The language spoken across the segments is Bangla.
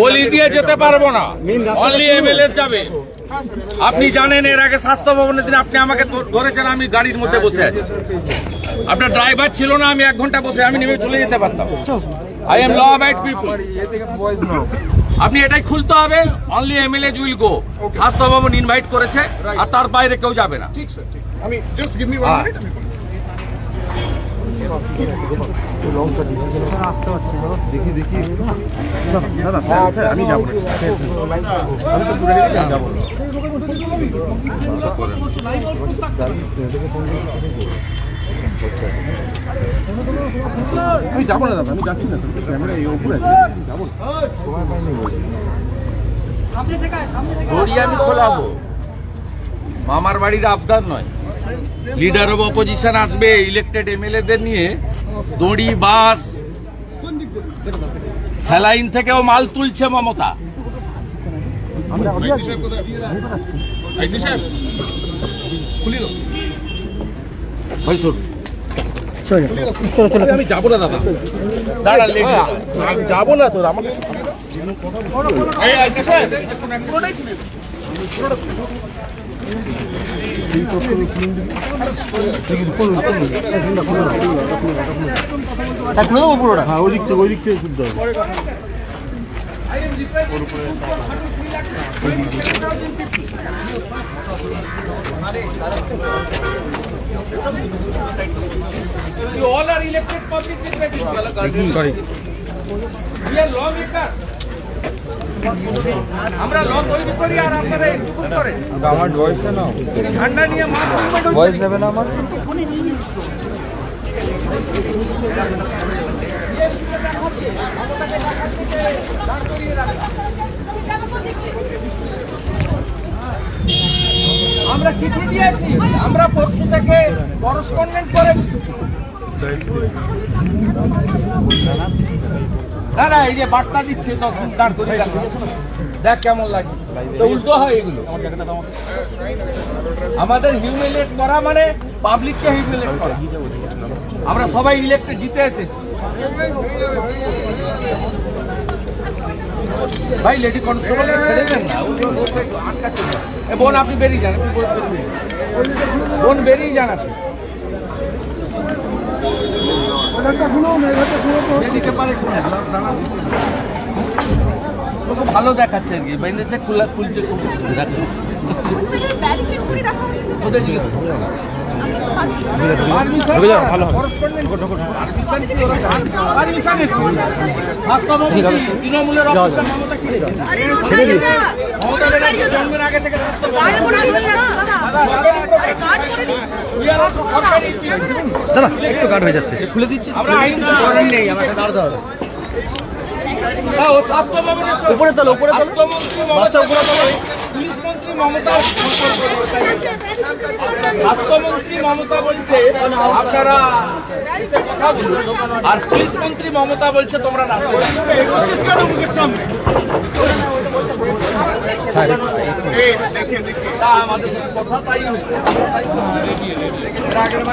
গলি দিয়ে যেতে পারব না। অনলি এমএলএ যাবে। আপনি জানেন এর আগে স্বাস্থ্য ভবনের দিন আপনি আমাকে ধরেছেন আমি গাড়ির মধ্যে বসে আছি। আপনার ড্রাইভার ছিল না আমি এক ঘণ্টা বসে আমি নেমে চলে যেতে পারতাম। I am law abide people আপনি এটাই খুলতে হবে অনলি এমএলএ উইল গো স্বাস্থ্য ভবন ইনভাইট করেছে আর তার বাইরে কেউ যাবে না। ঠিক স্যার আমি জাস্ট গিভ মি ওয়ান হ্যাঁ। মিনিট আমি বলছি। আমি যাব না। দাদা আমি যাচ্ছি না। ক্যামেরা এই উপরে যাব আমি খোলাবো। মামার বাড়ির আবদার নয়। লিডার অব অপোজিশন আসবে ইলেক্টেড এমএলএদের নিয়ে। দড়ি বাস স্যালাইন থেকেও মাল তুলছে মমতা। আমি যাব না দাদা। দাঁড়া লেগে যাব। না তোর আমাকে সাহেব, পুরোটাই খুলি দাও। হ্যাঁ ওই দিক থেকে ওই দিক থেকে শুনতে হবে You all are elected public representatives. We are lawmaker. আমরা ল তৈরি করি আর আপনারা এক্সিকিউট করেন। আমার বয়সটা নাও। ঠান্ডা নিয়ে বয়স নেবে না আমার আমরা চিঠি দিয়েছি আমরা পরশু থেকে করসপন্ডেন্ট করেছি। না না, এই যে বার্তা দিচ্ছে দশ মিনিট করিয়ে দেখ কেমন লাগে। তো উল্টো হয় এগুলো। আমাদের হিউমিলেট করা মানে পাবলিককে হিউমিলেট করা। আমরা সবাই ইলেক্টে জিতে এসেছি। ভাই লেডি কনস্টেবল না। বোন, আপনি বেরিয়ে যান। বোন বেরিয়ে যান আপনি। পারে কি না? দাঁড়ান। ও খুব ভালো দেখাচ্ছে আর কি। বেঁধেছে খুলা খুলছে খুব দেখাচ্ছে। ওদের জিজ্ঞেস তৃণমূলের আগে থেকে দাদা একটু গার্ড হয়ে যাচ্ছে। খুলে দিচ্ছি। আমরা আইন করেন নেই আমাকে দাঁড়াতে হবে। হ্যাঁ, উপরে তাহলে উপরে তোলো। স্বাস্থ্যমন্ত্রী মমতা পুলিশ মন্ত্রী মমতা স্বাস্থ্যমন্ত্রী মমতা বলছে, আপনারা কথা বলুন। আর পুলিশ মন্ত্রী মমতা বলছে, তোমরা আমাদের কথা তাই হয়েছে। আমরা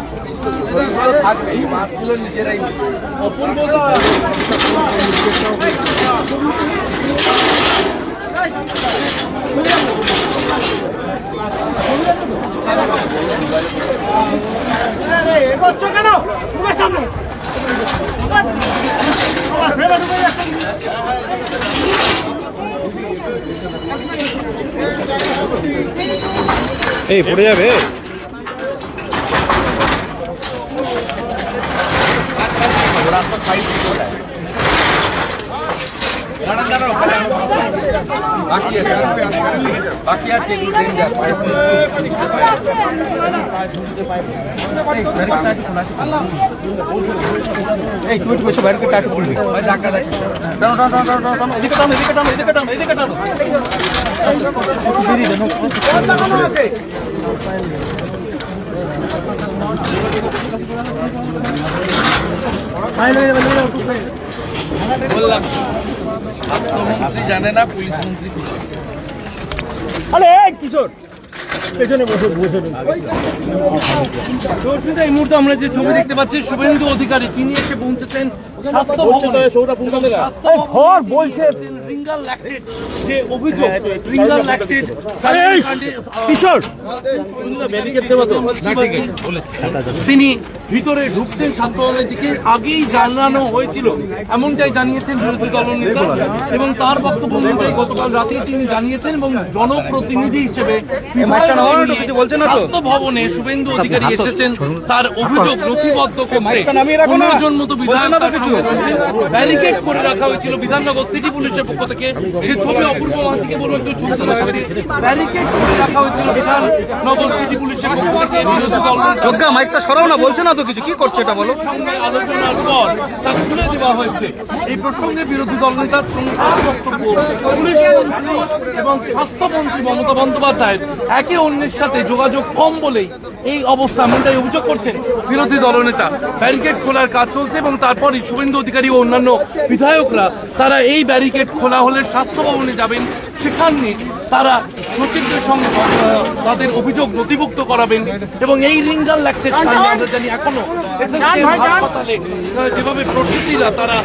অপূর্ব এই পড়ে যাবে রাস্তা সাইড দাঁড়ান দাঁড়ান ওখানে বাকি আছে বাকি আছে এগুলো ডেঞ্জার এই একটু বসে বাইরে টাটু খুলবি ধাক্কা দেখি টানো টানো টানো টানো টানো এদিকে টানো এদিকে টানো এদিকে টানো এদিকে টানো। বেরিয়ে দেন বললাম স্বাস্থ্যমন্ত্রী জানে না পুলিশ মন্ত্রী আরে কিশোর। পেছনে বসে বসে সুস্মিতা এই মুহূর্তে আমরা যে ছবি দেখতে পাচ্ছি শুভেন্দু অধিকারী তিনি এসে পৌঁছেছেন স্বাস্থ্য ভবনে। স্বাস্থ্য বলছে। রিঙ্গাল ল্যাকটেড যে অভিযোগ রিঙ্গাল ল্যাকটেড কিশোর তিনি ভিতরে ঢুকছেন ছাত্রদলের দিকে আগেই জানানো হয়েছিল। এমনটাই জানিয়েছেন বিরোধী দলনেতা এবং তার বক্তব্য অনুযায়ী গতকাল রাতে তিনি জানিয়েছেন এবং জনপ্রতিনিধি হিসেবে? স্বাস্থ্য ভবনে শুভেন্দু অধিকারী এসেছেন। তার অভিযোগ নথিবদ্ধ করতে মাইকটা নামিয়ে রাখো না। পনেরো জন মতো বিধায়ক। ব্যারিকেড করে রাখা হয়েছিল বিধাননগর সিটি পুলিশের পক্ষ থেকে। যে ছবি অপূর্ব মাঝিকে বলব একটু ছবি ব্যারিকেড করে রাখা হয়েছিল বিধাননগর সিটি পুলিশের পক্ষ প্রজ্ঞা মাইকটা সরাও না, বলছে না তো কিছু। কি করছে এটা বলো? আলোচনার পর তা তুলে দেওয়া হয়েছে। এই প্রসঙ্গে বিরোধী দল নেতা এবং স্বাস্থ্যমন্ত্রী মমতা বন্দ্যোপাধ্যায়ের একে অন্যের সাথে যোগাযোগ কম বলেই এই অবস্থা এমনটাই অভিযোগ করছেন বিরোধী দলনেতা। ব্যারিকেড খোলার কাজ চলছে এবং তারপরই শুভেন্দু অধিকারী ও অন্যান্য বিধায়করা, তারা এই ব্যারিকেড খোলা হলে স্বাস্থ্য ভবনে যাবেন, সেখানে তারা সচিবদের সঙ্গে তাদের অভিযোগ নথিভুক্ত করাবেন এবং এই রিঙ্গাল লাগতে আমরা জানি এখনও হাসপাতালে যেভাবে প্রস্তুতিরা তারা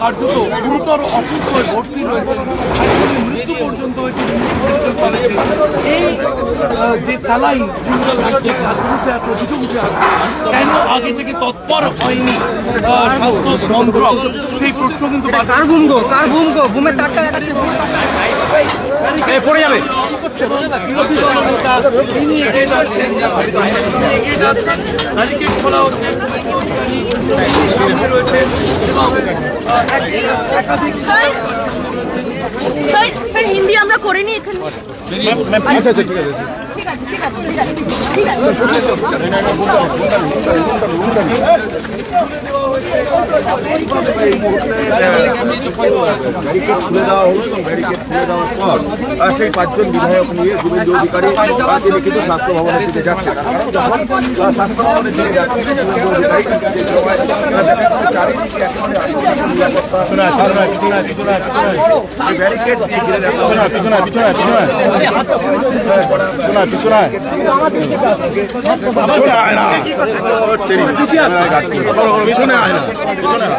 কার্যত গুরুতর অসুস্থ হয়ে ভর্তি রয়েছে মৃত্যু পর্যন্ত হয়েছে এই যে তালাই রিঙ্গাল ল্যাকটেড তার বিরুদ্ধে এত অভিযোগ উঠে কেন আগে থেকে তৎপর হয়নি স্বাস্থ্য মন্ত্রক সেই প্রশ্ন কিন্তু কার ঘুম গো কার ঘুম গো ঘুমের তারটা পড়ে যাবে। স্যার হিন্দি আমরা করিনি এখানে। আচ্ছা আচ্ছা ঠিক আছে ঠিক আছে ঠিক আছে ঠিক আছে ঠিক আছে ব্যারিকেড খুলে দেওয়া হলো এবং ব্যারিকেড খুলে দেওয়ার পর আহ, সেই পাঁচজন বিধায়ক নিয়ে শুভেন্দু অধিকারী আহ, তিনি কিন্তু স্বাস্থ্য ভবনের দিকে যাচ্ছেন আহ, স্বাস্থ্য ভবনের দিকে যাচ্ছেন শুভেন্দু অধিকারী যে সময়, আহ, দেখা যাচ্ছে চারিদিকে একেবারে আটকে নিরাপত্তা এই ব্যারিকেড দিয়ে ঘিরে রাখা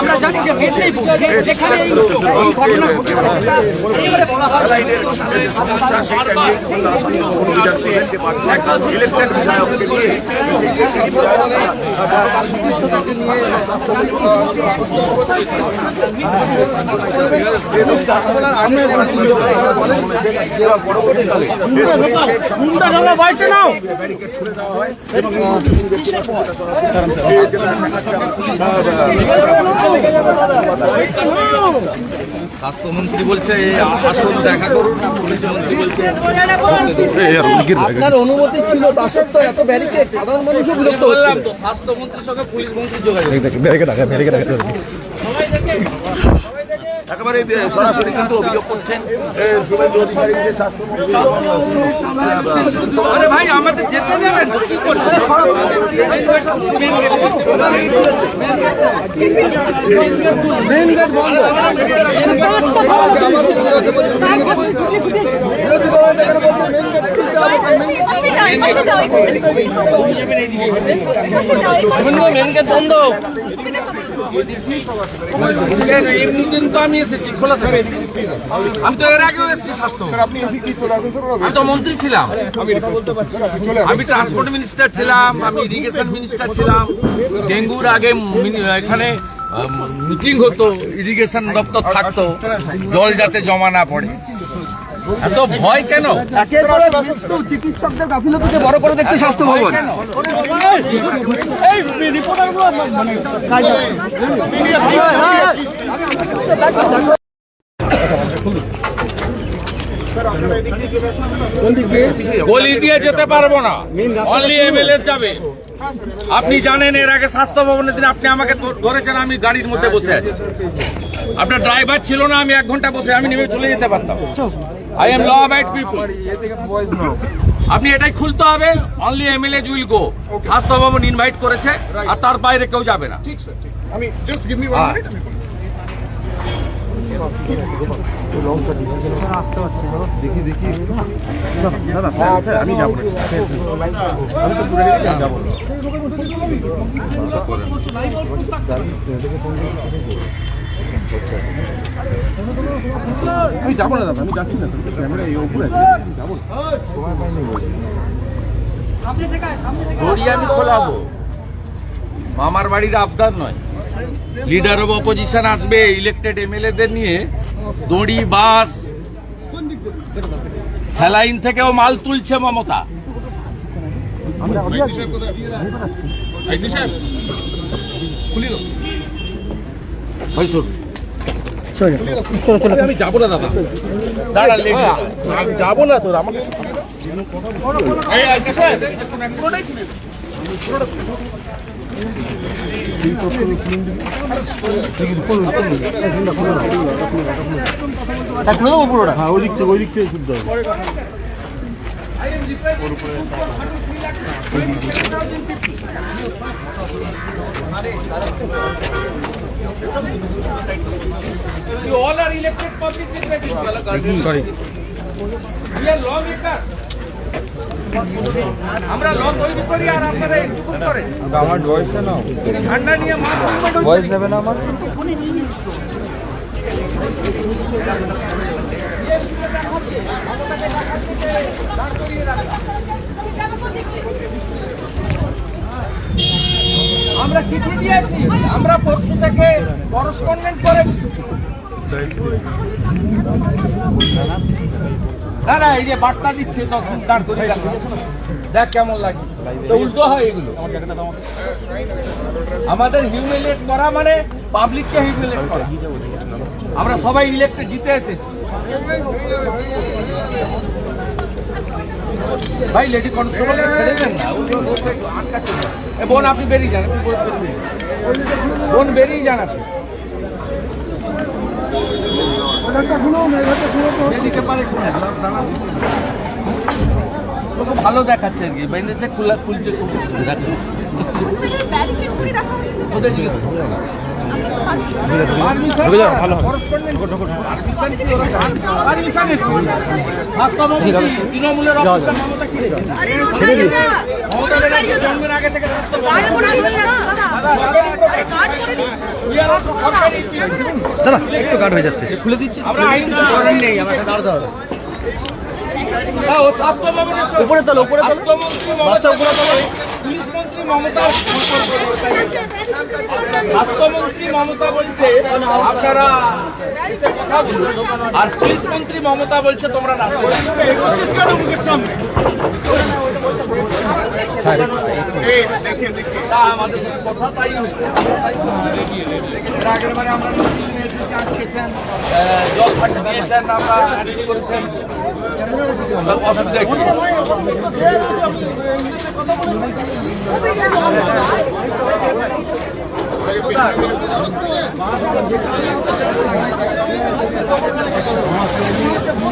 আমরা জানি যে মেদিনীপুর যেখানে এই এই ঘটনা ঘটে বলা হয় ইলেকটেড বিধায়ককে নিয়ে স্বাস্থ্যমন্ত্রী বলছে আসুন দেখা করুন পুলিশ মন্ত্রী বলছে আপনার অনুমতি ছিল সত্ত্বেও এত ব্যারিকেড সাধারণ মানুষও বিরক্ত বললাম তো স্বাস্থ্যমন্ত্রীর সঙ্গে পুলিশ মন্ত্রী যোগাযোগ। একেবারে সরাসরি কিন্তু অভিযোগ করছেন শুভেন্দু অধিকারী যে স্বাস্থ্যমন্ত্রী আরে ভাই, আমাদের যেতে দেবেন, কি করছেন? বন্ধ মেন গেট বন্ধ। এমনি দিন তো আমি এসেছি, খোলা থাকে। আমি তো এর আগেও এসেছি স্বাস্থ্য আমি তো মন্ত্রী ছিলাম, আমি ট্রান্সপোর্ট মিনিস্টার ছিলাম, আমি ইরিগেশন মিনিস্টার ছিলাম। ডেঙ্গুর আগে এখানে মিটিং হতো, ইরিগেশন দপ্তর থাকতো, জল যাতে জমা না পড়ে। এত ভয় কেন? একের পর মৃত্যু চিকিৎসকদের গাফিলতিকে বড় করে স্বাস্থ্য ভবন। গলি দিয়ে যেতে পারব না। অনলি এমএলএ যাবে। আপনি জানেন এর আগে স্বাস্থ্য ভবনের দিন আপনি আমাকে ধরেছেন আমি গাড়ির মধ্যে বসে আছি। আপনার ড্রাইভার ছিল না আমি এক ঘণ্টা বসে আমি নেমে চলে যেতে পারতাম। I am law abide people আপনি এটাই খুলতে হবে অনলি এমএলএ উইল গো স্বাস্থ্য ভবন ইনভাইট করেছে আর তার বাইরে কেউ যাবে না হ্যাঁ। আমি যাব না দাদা আমি যাচ্ছি না ক্যামেরা এই উপরে যাব না। আমি খোলাবো। আমার বাড়ির আবদার নয়। লিডার অব অপোজিশন আসবে ইলেক্টেড এমএলএদের নিয়ে দড়ি বাস স্যালাইন থেকেও মাল তুলছে মমতা। আমি যাব না দাদা। দাঁড়া, আমি যাব না তোর দেবো পুরোটা। হ্যাঁ ওই দিক থেকে ওই দিক থেকে শুনতে হবে। You all are elected public representatives. Sorry We are lawmaker. আমরা ল তৈরি করি আর আপনারা একটু করেন আমার ভয়েসটা নাও ঠান্ডা নিয়ে মাছ ভয়েস নেবে না আমার আমরা চিঠি দিয়েছি, আমরা পরশু থেকে করসপন্ডেন্ট করেছি। না এই যে বার্তা দিচ্ছে মিনিট দাঁড় করে দেখ কেমন লাগে। উল্টো হয় এগুলো। আমাদের হিউমিলেট করা মানে পাবলিককে হিউমিলেট করা। আমরা সবাই ইলেক্টে জিতে এসেছি। ভাই লেডি কনস্টেবল বোন, আপনি বেরিয়ে যান বোন, বেরিয়ে যান। আপনি। ভালো দেখাচ্ছে আর কি। খুলা খুলছে খুব দেখাচ্ছে। তৃণমূলের জন্মের আগে থেকে দাদা একটু গার্ড হয়ে যাচ্ছে খুলে দিচ্ছি উপরে তোলো, উপরে তোলো। মমতা স্বাস্থ্যমন্ত্রী মমতা বলছে, আপনারা কথা। আর পুলিশ মন্ত্রী মমতা বলছে, তোমরা রাস্তা কথা তাই আগের বারে আমরা জল দিয়েছেন আমরা করেছেন। অসুবিধা কি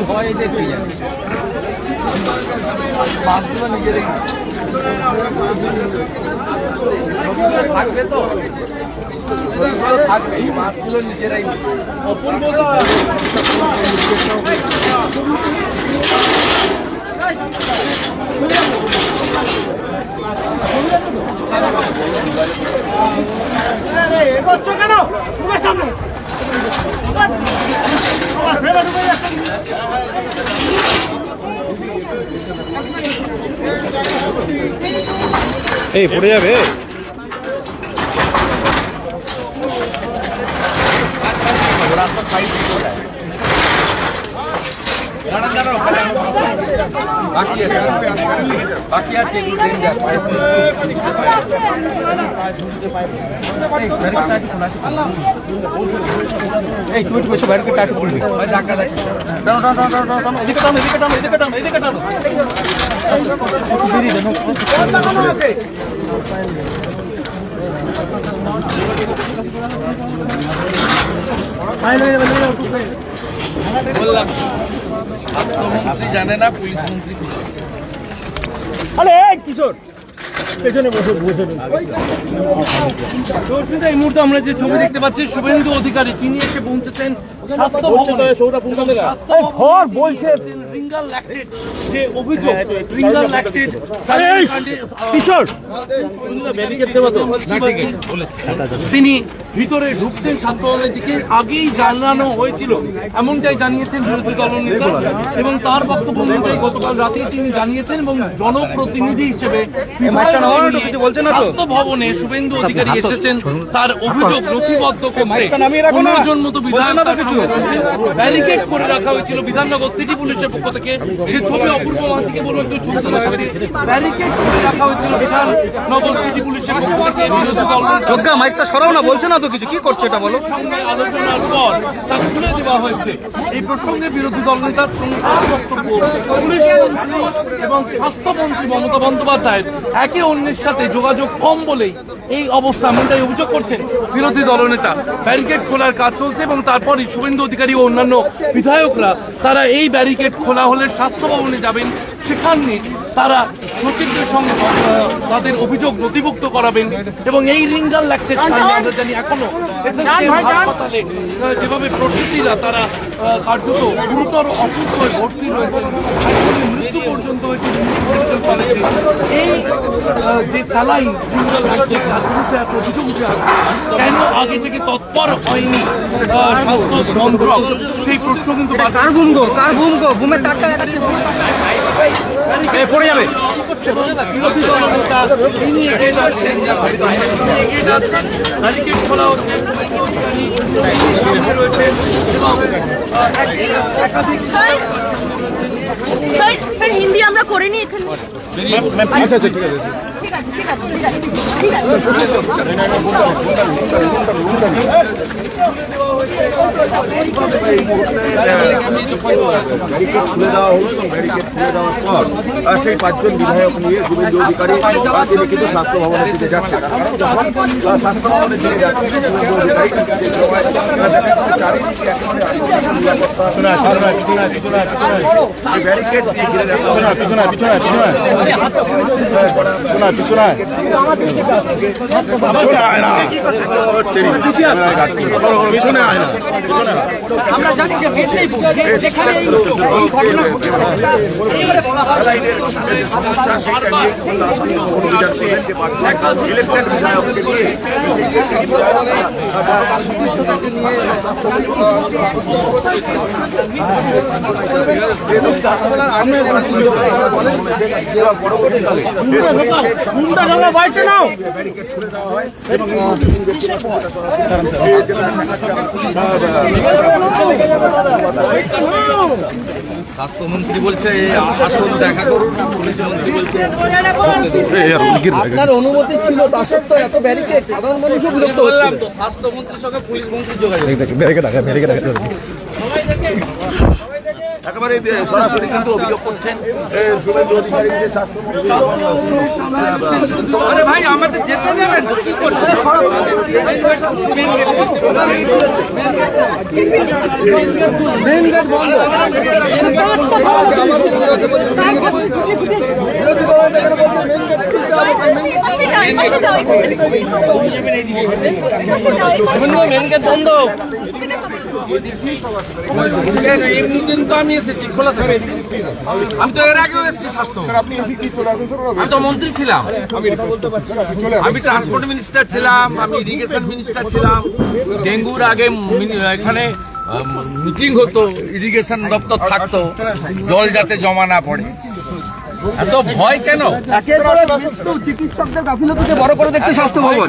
হয় দেখতে থাকবে তো থাকবে মাছগুলো নিজেরাই অপূর্ব এই পড়ে যাবে। বাকি আছে বাকি আছে। এই তুমি বসে বাইরে এদিকে টানো এদিকে টানো এদিকে টানো এদিকে টানো। বললাম জানে না পুলিশ মন্ত্রী আরে কিশোর! পেছনে বসে বসে সুস্মিতা, এই মুহূর্তে আমরা যে ছবি দেখতে পাচ্ছি শুভেন্দু অধিকারী তিনি এসে পৌঁছেছেন স্বাস্থ্য ভবনে। স্বাস্থ্য বলছে রিঙ্গাল ল্যাকটেড যে অভিযোগ রিঙ্গাল ল্যাকটেড কিশোর। তিনি ভিতরে ঢুকছেন ভবনের দিকে আগেই জানানো হয়েছিল এমনটাই জানিয়েছেন বিরোধী দলনেতা এবং তার বক্তব্য অনুযায়ী গতকাল রাতেই তিনি জানিয়েছেন এবং জনপ্রতিনিধি হিসেবে স্বাস্থ্য ভবনে শুভেন্দু অধিকারী এসেছেন তার অভিযোগ নথিবদ্ধ করতে। অন্যজন মতো বিধায়ক ব্যারিকেড করে রাখা হয়েছিল বিধাননগর সিটি পুলিশের পক্ষ থেকে। যে ছবি অপূর্ব মাঝিকে বলব একটু দেখাতে ব্যারিকেড করে রাখা হয়েছিল বিধাননগর সিটি পুলিশের পক্ষ থেকে। বিরোধী প্রজ্ঞা মাইকটা সরাও না বলছে না তো কিছু? কি করছে এটা বলো? আলোচনার পর তা খুলে দেওয়া হয়েছে। এই প্রসঙ্গে বিরোধী তার বক্তব্য এবং স্বাস্থ্যমন্ত্রী মমতা একে অন্যের সাথে যোগাযোগ কম বলেই এই অবস্থা এমনটাই অভিযোগ করছেন বিরোধী দলনেতা ব্যারিকেড খোলার কাজ চলছে এবং তারপরই শুভেন্দু অধিকারী ও অন্যান্য বিধায়করা, তারা এই ব্যারিকেড খোলা হলে স্বাস্থ্য ভবনে যাবেন, সেখানে তারা সচিবদের সঙ্গে তাদের অভিযোগ নথিভুক্ত করাবেন এবং এই রিঙ্গাল লাগতে আমরা জানি এখনও হাসপাতালে যেভাবে প্রসূতিরা তারা কার্যত গুরুতর অসুস্থ হয়ে ভর্তি রয়েছেন মৃত্যু পর্যন্ত হয়েছে এই যে স্যালাইন রিঙ্গাল ল্যাকটেড যার বিরুদ্ধে এত অভিযোগ উঠে কেন আগে থেকে তৎপর হয়নি স্বাস্থ্য মন্ত্রক সেই প্রশ্ন কিন্তু কার ঘুম গো কার ঘুম গো ঘুমের তারটা পড়ে যাবে। রয়েছে এবং একাধিক স্যার স্যার স্যার হিন্দি আমরা করিনি এখানে। আচ্ছা আচ্ছা ঠিক আছে ঠিক আছে ঠিক আছে ঠিক আছে ঠিক আছে। ব্যারিকেড খুলে দেওয়া হলো এবং ব্যারিকেড খুলে দেওয়ার পর আহ, সেই পাঁচজন বিধায়ক নিয়ে শুভেন্দু অধিকারী আহ, তিনি কিন্তু স্বাস্থ্য ভবনের দিকে যাচ্ছেন যখন আহ, স্বাস্থ্য ভবনের দিকে যাচ্ছেন শুভেন্দু অধিকারী যে সময়, আহ, দেখা যাচ্ছে চারিদিকে একেবারে আটকে নিরাপত্তা এই ব্যারিকেড দিয়ে ঘিরে রাখা করলেন যে পাঁচজন ইলেকটেড নিয়ে স্বাস্থ্যমন্ত্রী বলছে আসল দেখা করুন পুলিশ মন্ত্রী বলছে আপনার অনুমতি ছিল তা সত্ত্বেও এত ব্যারিকেড সাধারণ মানুষও বিরক্ত বললাম তো স্বাস্থ্যমন্ত্রীর সঙ্গে পুলিশ মন্ত্রী যোগাযোগ একেবারে সরাসরি কিন্তু অভিযোগ করছেন এ, শুভেন্দু অধিকারী যে স্বাস্থ্যমন্ত্রী আরে ভাই আমাদের যেতে দেবেন। কি করছেন মেন গেট বন্ধ। মেন গেট মেন এমনি দিন তো আমি এসেছি খোলা থাকে। আমি তো এর আগেও এসেছি স্বাস্থ্য। আমি তো মন্ত্রী ছিলাম। আমি ট্রান্সপোর্ট মিনিস্টার ছিলাম আমি ইরিগেশন মিনিস্টার ছিলাম। ডেঙ্গুর আগে এখানে মিটিং হতো ইরিগেশন দপ্তর থাকতো। জল যাতে জমা না পড়ে। এত ভয় কেন একের পর এক মৃত্যু চিকিৎসকদের গাফিলতিকে বড় করে দেখছে স্বাস্থ্য ভবন